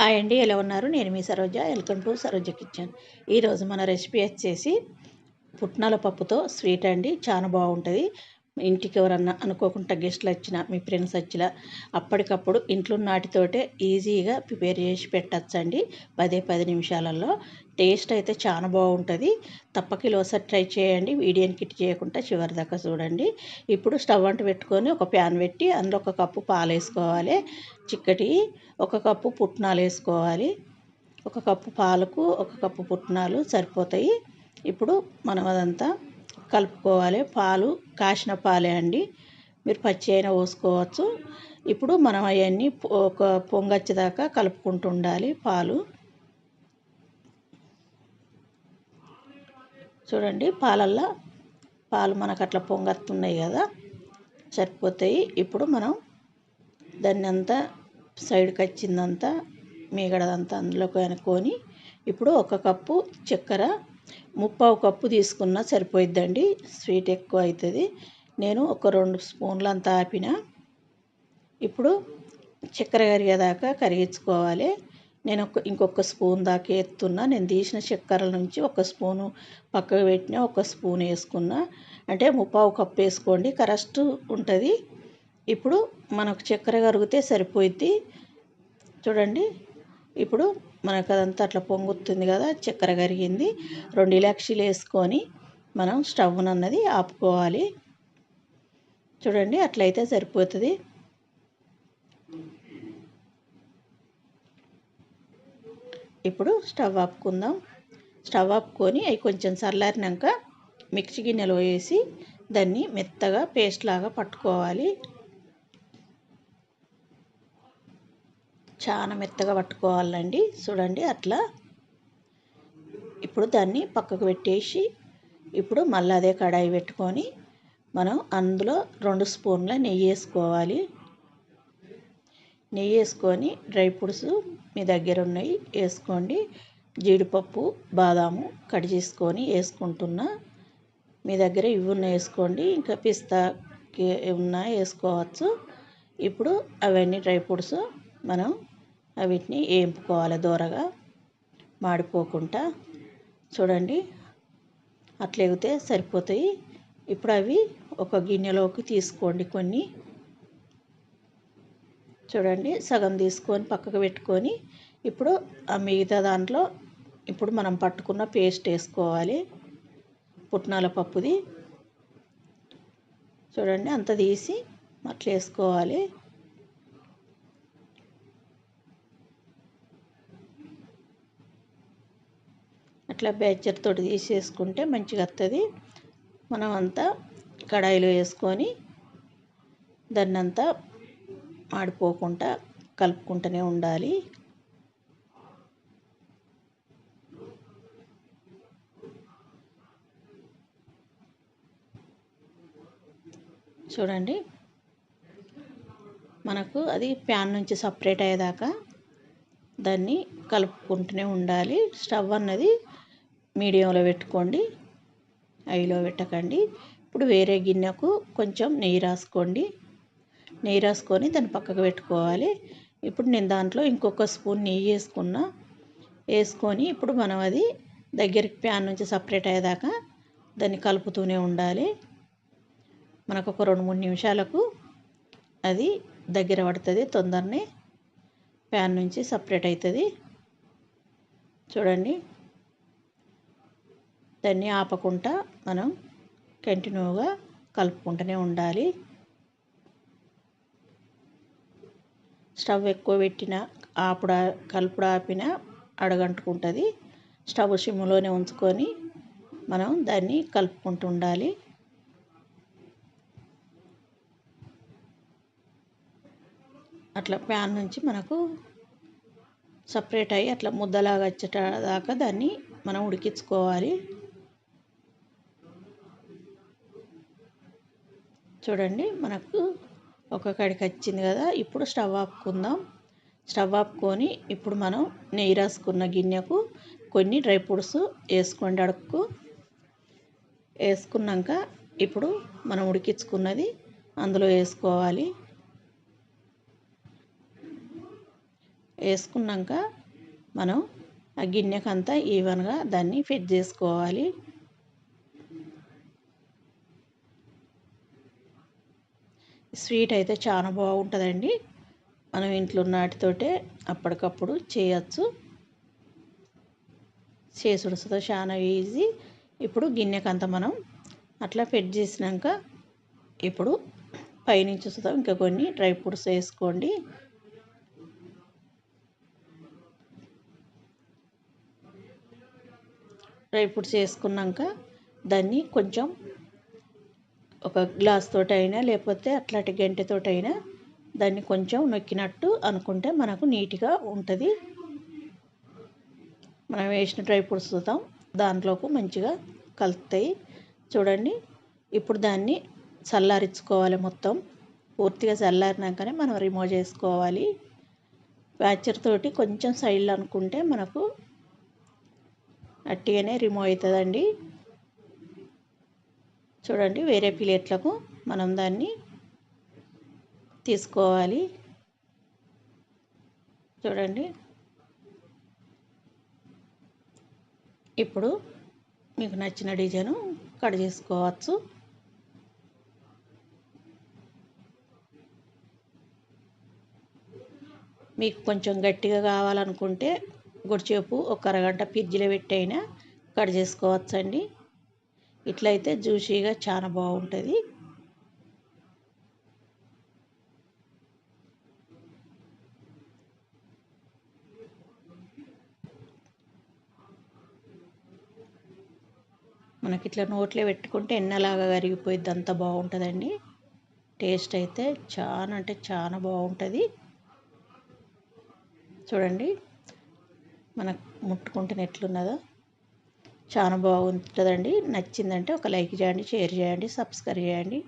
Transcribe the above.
Hi అండి ఎలా ఉన్నారు? నేను మీ Saroja. Welcome to Saroja kitchen. ఈరోజు మన రెసిపీ వచ్చేసి పుట్నాల పప్పుతో స్వీట్ అండి. చాలా బాగుంటుంది. ఇంటికి ఎవరన్నా అనుకోకుండా గెస్ట్లు వచ్చినా మీ ఫ్రెండ్స్ వచ్చినా అప్పటికప్పుడు ఇంట్లో నాటితోటే ఈజీగా ప్రిపేర్ చేసి పెట్టచ్చండి. పదే పది నిమిషాలలో. టేస్ట్ అయితే చాలా బాగుంటుంది. తప్పకిలో ఒకసారి ట్రై చేయండి. వీడియోని కిట్ చేయకుండా చివరి దాకా చూడండి. ఇప్పుడు స్టవ్ అంట పెట్టుకొని ఒక ప్యాన్ పెట్టి అందులో ఒక కప్పు పాలు వేసుకోవాలి. చిక్కటి ఒక కప్పు పుట్నాలు వేసుకోవాలి. ఒక కప్పు పాలకు ఒక కప్పు పుట్నాలు సరిపోతాయి. ఇప్పుడు మనం అదంతా కలుపుకోవాలి. పాలు కాసిన పాలే అండి. మీరు పచ్చి అయినా పోసుకోవచ్చు. ఇప్పుడు మనం అవన్నీ ఒక పొంగచ్చేదాకా కలుపుకుంటూ ఉండాలి పాలు. చూడండి పాలల్లో పాలు మనకు అట్లా పొంగత్తున్నాయి కదా సరిపోతాయి. ఇప్పుడు మనం దాన్ని అంతా సైడ్కి వచ్చిందంతా మీగడదంతా అందులోకి అనుకొని ఇప్పుడు ఒక కప్పు చక్కెర ముప్పావు కప్పు తీసుకున్నా సరిపోయిద్దండి. స్వీట్ ఎక్కువ అవుతుంది నేను ఒక రెండు స్పూన్లు అంతా ఆపిన. ఇప్పుడు చక్కెర కరిగేదాకా కరిగించుకోవాలి. నేను ఒక ఇంకొక స్పూన్ దాకా ఎత్తున్నా. నేను తీసిన చక్కెరల నుంచి ఒక స్పూను పక్కకు పెట్టిన ఒక స్పూన్ వేసుకున్నా. అంటే ముప్పావు కప్పు వేసుకోండి. కరెక్ట్ ఉంటుంది. ఇప్పుడు మనకు చక్కెర కరిగితే సరిపోయిద్ది. చూడండి. ఇప్పుడు మనకు అదంతా అట్లా పొంగుతుంది కదా చక్కెర కరిగింది. రెండు ఇలాక్షీలు వేసుకొని మనం స్టవ్ అన్నది ఆపుకోవాలి. చూడండి అట్లయితే సరిపోతుంది. ఇప్పుడు స్టవ్ ఆపుకుందాం. స్టవ్ ఆపుకొని అవి కొంచెం చల్లారినాక మిక్సీ గిన్నెలో వేసి దాన్ని మెత్తగా పేస్ట్ లాగా పట్టుకోవాలి. చాలా మెత్తగా పట్టుకోవాలండి. చూడండి అట్లా. ఇప్పుడు దాన్ని పక్కకు పెట్టేసి ఇప్పుడు మళ్ళీ అదే కడాయి పెట్టుకొని మనం అందులో రెండు స్పూన్ల నెయ్యి వేసుకోవాలి. నెయ్యి వేసుకొని డ్రై ఫ్రూట్స్ మీ దగ్గర ఉన్నాయి వేసుకోండి. జీడిపప్పు బాదాము కట్ చేసుకొని వేసుకుంటున్నా. మీ దగ్గర ఇవి ఉన్న వేసుకోండి. ఇంకా పిస్తా ఉన్నా వేసుకోవచ్చు. ఇప్పుడు అవన్నీ డ్రై ఫ్రూట్స్ మనం వీటిని వేపుకోవాలి దూరగా మాడిపోకుండా. చూడండి అట్లా ఎగితే సరిపోతాయి. ఇప్పుడు అవి ఒక గిన్నెలోకి తీసుకోండి కొన్ని. చూడండి సగం తీసుకొని పక్కకు పెట్టుకొని ఇప్పుడు ఆ మిగతా దాంట్లో ఇప్పుడు మనం పట్టుకున్న పేస్ట్ వేసుకోవాలి పుట్నాల పప్పుది. చూడండి అంత తీసి అట్లా వేసుకోవాలి. ఇట్లా బ్యాచర్ తోటి తీసేసుకుంటే మంచిగా వస్తుంది మనం అంతా కడాయిలో వేసుకొని దాన్ని అంతా మాడిపోకుండా కలుపుకుంటూనే ఉండాలి. చూడండి. మనకు అది ప్యాన్ నుంచి సపరేట్ అయ్యేదాకా దాన్ని కలుపుకుంటూనే ఉండాలి. స్టవ్ అన్నది మీడియంలో పెట్టుకోండి. ఐలో పెట్టకండి. ఇప్పుడు వేరే గిన్నెకు కొంచెం నెయ్యి రాసుకోండి. నెయ్యి రాసుకొని దాన్ని పక్కకు పెట్టుకోవాలి. ఇప్పుడు నేను దాంట్లో ఇంకొక స్పూన్ నెయ్యి వేసుకున్నా. వేసుకొని ఇప్పుడు మనం అది దగ్గరికి ప్యాన్ నుంచి సపరేట్ అయ్యేదాకా దాన్ని కలుపుతూనే ఉండాలి. మనకు ఒక రెండు మూడు నిమిషాలకు అది దగ్గర పడుతుంది తొందరనే ప్యాన్ నుంచి సపరేట్ అవుతుంది. చూడండి. దాన్ని ఆపకుండా మనం కంటిన్యూగా కలుపుకుంటూనే ఉండాలి. స్టవ్ ఎక్కువ పెట్టిన ఆపుడ కలుపుడు ఆపిన అడగంటుకుంటుంది. స్టవ్ సిమ్లోనే ఉంచుకొని మనం దాన్ని కలుపుకుంటూ ఉండాలి. అట్లా ప్యాన్ నుంచి మనకు సపరేట్ అయ్యి అట్లా ముద్దలాగా వచ్చేట దాకా దాన్ని మనం ఉడికించుకోవాలి. చూడండి మనకు ఒక కడికి వచ్చింది కదా ఇప్పుడు స్టవ్ ఆపుకుందాం. స్టవ్ ఆపుకొని ఇప్పుడు మనం నెయ్యి రాసుకున్న గిన్నెకు కొన్ని డ్రై ఫ్రూట్స్ వేసుకోండి అడుక్కు. వేసుకున్నాక ఇప్పుడు మనం ఉడికించుకున్నది అందులో వేసుకోవాలి. వేసుకున్నాక మనం ఆ గిన్నెకంతా ఈవెన్గా దాన్ని ఫిట్ చేసుకోవాలి. స్వీట్ అయితే చాలా బాగుంటుందండి. మనం ఇంట్లో నాటితోటే అప్పటికప్పుడు చేయచ్చు. చేసుడుతో చాలా ఈజీ. ఇప్పుడు గిన్నెకంతా మనం అట్లా ఫిట్ చేసినాక ఇప్పుడు పైనుంచి వస్తుందా ఇంకా కొన్ని డ్రై ఫ్రూట్స్ వేసుకోండి. డ్రై ఫ్రూట్స్ వేసుకున్నాక దాన్ని కొంచెం ఒక గ్లాస్ తోటైనా లేకపోతే అట్లాంటి గంటెతోటైనా దాన్ని కొంచెం నొక్కినట్టు అనుకుంటే మనకు నీట్గా ఉంటుంది. మనం వేసిన డ్రై ఫ్రూట్స్ చూద్దాం. దాంట్లోకి మంచిగా కలుపుతాయి. చూడండి ఇప్పుడు దాన్ని చల్లారించుకోవాలి మొత్తం. పూర్తిగా చల్లారినాకనే మనం రిమూవ్ చేసుకోవాలి. వ్యాచర్ తోటి కొంచెం సైడ్లో అనుకుంటే మనకు అట్టిగానే రిమూవ్ అవుతుందండి. చూడండి వేరే ప్లేట్లకు మనం దాన్ని తీసుకోవాలి. చూడండి. ఇప్పుడు మీకు నచ్చిన డిజైను కట్ చేసుకోవచ్చు. మీకు కొంచెం గట్టిగా కావాలనుకుంటే గుడిచేపు ఒక అరగంట ఫ్రిడ్జ్లో పెట్టైనా కట్ చేసుకోవచ్చండి. ఇట్లయితే జ్యూసీగా చాలా బాగుంటుంది. మనకి ఇట్లా నోట్లో పెట్టుకుంటే ఎన్నలాగా కరిగిపోయిద్ది అంత బాగుంటుందండి. టేస్ట్ అయితే చాలా అంటే చాలా బాగుంటుంది. చూడండి మనకు ముట్టుకుంటేనే ఎట్లున్నదో చాలా బాగుంటుందండి. నచ్చిందంటే ఒక లైక్ చేయండి షేర్ చేయండి సబ్స్క్రైబ్ చేయండి.